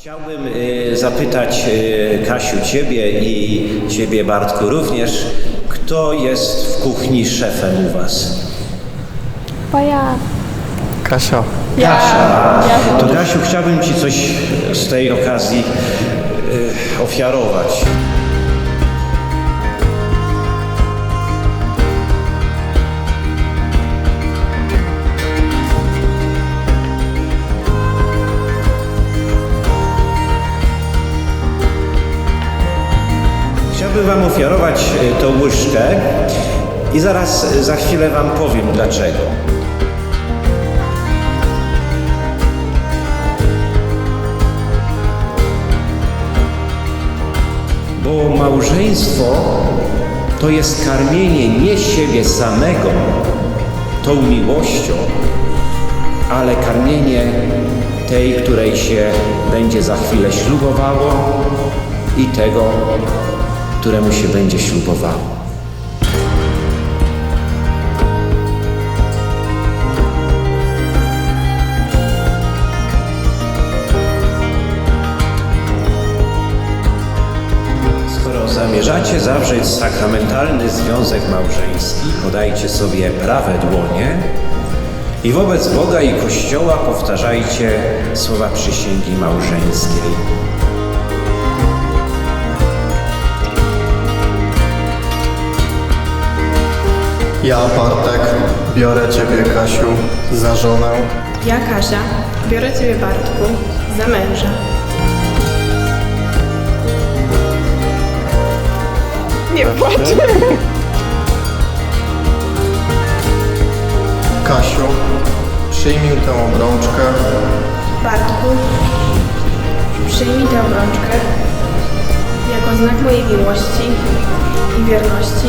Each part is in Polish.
Chciałbym y, zapytać y, Kasiu Ciebie i Ciebie Bartku również, kto jest w kuchni szefem u Was? Bo ja. Kasia. Kasia. To Kasiu, chciałbym Ci coś z tej okazji y, ofiarować. Chciałbym Wam ofiarować y, tą łyżkę i zaraz y, za chwilę Wam powiem dlaczego. Bo małżeństwo to jest karmienie nie siebie samego tą miłością, ale karmienie tej, której się będzie za chwilę ślubowało i tego, któremu się będzie ślubowało. Zamierzacie zawrzeć sakramentalny związek małżeński, podajcie sobie prawe dłonie i wobec Boga i Kościoła powtarzajcie słowa przysięgi małżeńskiej. Ja, Bartek, biorę Ciebie, Kasiu, za żonę Ja, Kasia, biorę Ciebie, Bartku, za męża. Nie płacz. Kasiu, przyjmij tę obrączkę Bartku, przyjmij tę obrączkę jako znak mojej miłości i wierności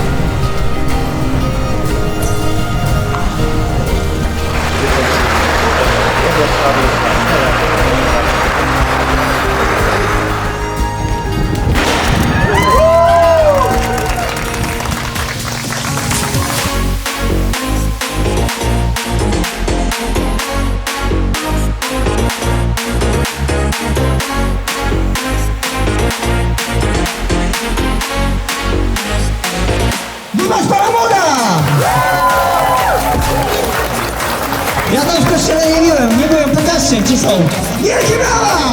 Ja tam w kościele